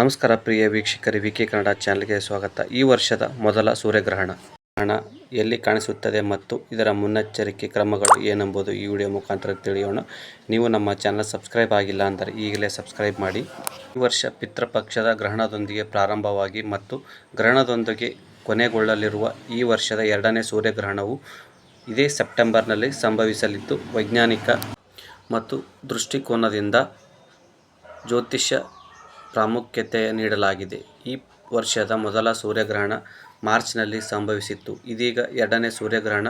ನಮಸ್ಕಾರ ಪ್ರಿಯ ವೀಕ್ಷಕರಿ, ವಿ ಕೆ ಕನ್ನಡ ಚಾನಲ್ಗೆ ಸ್ವಾಗತ. ಈ ವರ್ಷದ ಮೊದಲ ಸೂರ್ಯಗ್ರಹಣ. ಗ್ರಹಣ ಎಲ್ಲಿ ಕಾಣಿಸುತ್ತದೆ ಮತ್ತು ಇದರ ಮುನ್ನೆಚ್ಚರಿಕೆ ಕ್ರಮಗಳು ಏನೆಂಬುದು ಈ ವಿಡಿಯೋ ಮುಖಾಂತರ ತಿಳಿಯೋಣ. ನೀವು ನಮ್ಮ ಚಾನಲ್ ಸಬ್ಸ್ಕ್ರೈಬ್ ಆಗಿಲ್ಲ ಅಂದರೆ ಈಗಲೇ ಸಬ್ಸ್ಕ್ರೈಬ್ ಮಾಡಿ. ಈ ವರ್ಷ ಪಿತೃಪಕ್ಷದ ಗ್ರಹಣದೊಂದಿಗೆ ಪ್ರಾರಂಭವಾಗಿ ಮತ್ತು ಗ್ರಹಣದೊಂದಿಗೆ ಕೊನೆಗೊಳ್ಳಲಿರುವ ಈ ವರ್ಷದ ಎರಡನೇ ಸೂರ್ಯಗ್ರಹಣವು ಇದೇ ಸೆಪ್ಟೆಂಬರ್ನಲ್ಲಿ ಸಂಭವಿಸಲಿದ್ದು, ವೈಜ್ಞಾನಿಕ ಮತ್ತು ದೃಷ್ಟಿಕೋನದಿಂದ ಜ್ಯೋತಿಷ್ಯ ಪ್ರಾಮುಖ್ಯತೆ ನೀಡಲಾಗಿದೆ. ಈ ವರ್ಷದ ಮೊದಲ ಸೂರ್ಯಗ್ರಹಣ ಮಾರ್ಚ್ನಲ್ಲಿ ಸಂಭವಿಸಿತ್ತು. ಇದೀಗ ಎರಡನೇ ಸೂರ್ಯಗ್ರಹಣ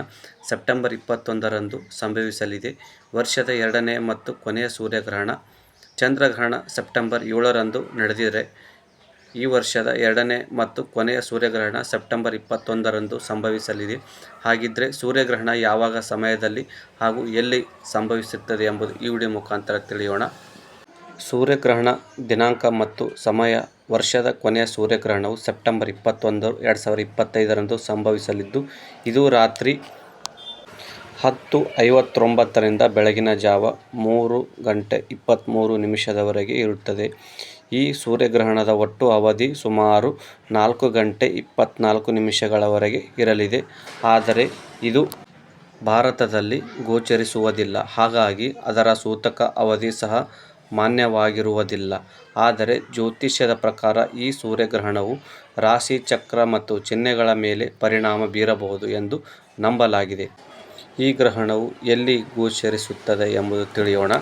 ಸೆಪ್ಟೆಂಬರ್ ಇಪ್ಪತ್ತೊಂದರಂದು ಸಂಭವಿಸಲಿದೆ. ವರ್ಷದ ಎರಡನೇ ಮತ್ತು ಕೊನೆಯ ಸೂರ್ಯಗ್ರಹಣ ಚಂದ್ರಗ್ರಹಣ ಸೆಪ್ಟೆಂಬರ್ ಏಳರಂದು ನಡೆದಿದೆ. ಈ ವರ್ಷದ ಎರಡನೇ ಮತ್ತು ಕೊನೆಯ ಸೂರ್ಯಗ್ರಹಣ ಸೆಪ್ಟೆಂಬರ್ ಇಪ್ಪತ್ತೊಂದರಂದು ಸಂಭವಿಸಲಿದೆ. ಹಾಗಿದ್ದರೆ ಸೂರ್ಯಗ್ರಹಣ ಯಾವಾಗ ಸಮಯದಲ್ಲಿ ಹಾಗೂ ಎಲ್ಲಿ ಸಂಭವಿಸುತ್ತದೆ ಎಂಬುದು ಈ ವಿಡಿಯೋ ಮುಖಾಂತರ ತಿಳಿಯೋಣ. ಸೂರ್ಯಗ್ರಹಣ ದಿನಾಂಕ ಮತ್ತು ಸಮಯ. ವರ್ಷದ ಕೊನೆಯ ಸೂರ್ಯಗ್ರಹಣವು ಸೆಪ್ಟೆಂಬರ್ ಇಪ್ಪತ್ತೊಂದು, ಎರಡು ಸಾವಿರದ ಇಪ್ಪತ್ತೈದರಂದು ಸಂಭವಿಸಲಿದ್ದು, ಇದು ರಾತ್ರಿ ಹತ್ತು ಐವತ್ತೊಂಬತ್ತರಿಂದ ಬೆಳಗಿನ ಜಾವ ಮೂರು ಗಂಟೆ ಇಪ್ಪತ್ತ್ಮೂರು ನಿಮಿಷದವರೆಗೆ ಇರುತ್ತದೆ. ಈ ಸೂರ್ಯಗ್ರಹಣದ ಒಟ್ಟು ಅವಧಿ ಸುಮಾರು ನಾಲ್ಕು ಗಂಟೆ ಇಪ್ಪತ್ತ್ನಾಲ್ಕು ನಿಮಿಷಗಳವರೆಗೆ ಇರಲಿದೆ. ಆದರೆ, ಇದು ಭಾರತದಲ್ಲಿ ಗೋಚರಿಸುವುದಿಲ್ಲ. ಹಾಗಾಗಿ, ಅದರ ಸೂತಕ ಅವಧಿ ಸಹ ಮಾನ್ಯವಾಗಿರುವುದಿಲ್ಲ. ಆದರೆ ಜ್ಯೋತಿಷ್ಯದ ಪ್ರಕಾರ ಈ ಸೂರ್ಯಗ್ರಹಣವು ರಾಶಿ, ಚಕ್ರ ಮತ್ತು ಚಿಹ್ನೆಗಳ ಮೇಲೆ ಪರಿಣಾಮ ಬೀರಬಹುದು ಎಂದು ನಂಬಲಾಗಿದೆ. ಈ ಗ್ರಹಣವು ಎಲ್ಲಿ ಗೋಚರಿಸುತ್ತದೆ ಎಂಬುದು ತಿಳಿಯೋಣ.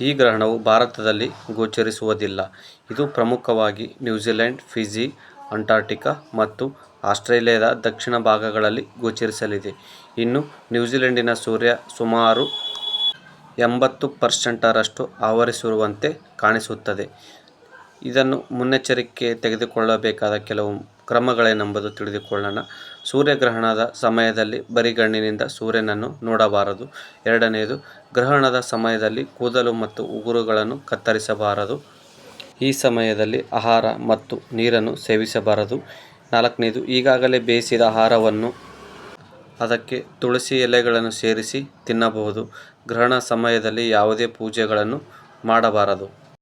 ಈ ಗ್ರಹಣವು ಭಾರತದಲ್ಲಿ ಗೋಚರಿಸುವುದಿಲ್ಲ. ಇದು ಪ್ರಮುಖವಾಗಿ ನ್ಯೂಜಿಲೆಂಡ್, ಫಿಜಿ ಅಂಟಾರ್ಟಿಕಾ ಮತ್ತು ಆಸ್ಟ್ರೇಲಿಯಾದ ದಕ್ಷಿಣ ಭಾಗಗಳಲ್ಲಿ ಗೋಚರಿಸಲಿದೆ. ಇನ್ನು ನ್ಯೂಜಿಲೆಂಡಿನ ಸೂರ್ಯ ಸುಮಾರು ಎಂಬತ್ತು ಪರ್ಸೆಂಟರಷ್ಟು ಆವರಿಸಿರುವಂತೆ ಕಾಣಿಸುತ್ತದೆ. ಇದನ್ನು ಮುನ್ನೆಚ್ಚರಿಕೆ ತೆಗೆದುಕೊಳ್ಳಬೇಕಾದ ಕೆಲವು ಕ್ರಮಗಳೇನೆಂಬುದು ತಿಳಿದುಕೊಳ್ಳೋಣ. ಸೂರ್ಯಗ್ರಹಣದ ಸಮಯದಲ್ಲಿ ಬರಿಗಣ್ಣಿನಿಂದ ಸೂರ್ಯನನ್ನು ನೋಡಬಾರದು. ಎರಡನೆಯದು, ಗ್ರಹಣದ ಸಮಯದಲ್ಲಿ ಕೂದಲು ಮತ್ತು ಉಗುರುಗಳನ್ನು ಕತ್ತರಿಸಬಾರದು. ಈ ಸಮಯದಲ್ಲಿ ಆಹಾರ ಮತ್ತು ನೀರನ್ನು ಸೇವಿಸಬಾರದು. ನಾಲ್ಕನೇದು ಈಗಾಗಲೇ ಬೇಯಿಸಿದ ಆಹಾರವನ್ನು ಅದಕ್ಕೆ ತುಳಸಿ ಎಲೆಗಳನ್ನು ಸೇರಿಸಿ ತಿನ್ನಬಹುದು. ಗ್ರಹಣ ಸಮಯದಲ್ಲಿ ಯಾವುದೇ ಪೂಜೆಗಳನ್ನು ಮಾಡಬಾರದು.